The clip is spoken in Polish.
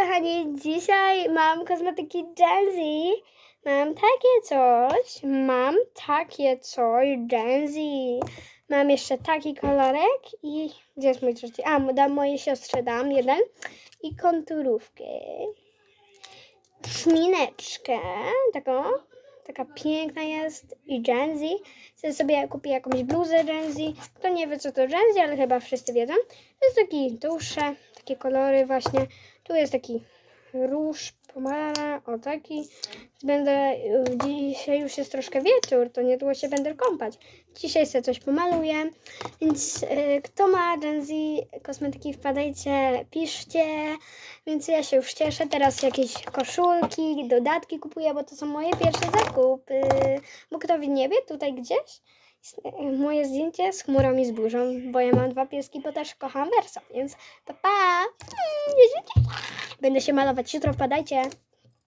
Kochani, dzisiaj mam kosmetyki Genzy. Mam takie coś. Mam takie coś Genzy. Mam jeszcze taki kolorek i gdzie jest mój trzeci? A, dam mojej siostrze dam jeden. I konturówkę. Szmineczkę. Taką. Taka piękna jest. I Genzy. Chcę sobie kupię jakąś bluzę Genzy. Kto nie wie co to Genzy, ale chyba wszyscy wiedzą. To jest taki tusze, takie kolory właśnie. Tu jest taki róż, pomara, o taki. Będę, dzisiaj już jest troszkę wieczór, to niedługo się będę kąpać. Dzisiaj sobie coś pomaluję, więc y, kto ma Gen Z kosmetyki, wpadajcie, piszcie. Więc ja się już cieszę. Teraz jakieś koszulki, dodatki kupuję, bo to są moje pierwsze zakupy. Bo kto nie wie, tutaj gdzieś y, moje zdjęcie z chmurą i z burzą, bo ja mam dwa pieski, bo też kocham Verso, więc pa pa! Mm, Będę się malować jutro, wpadajcie.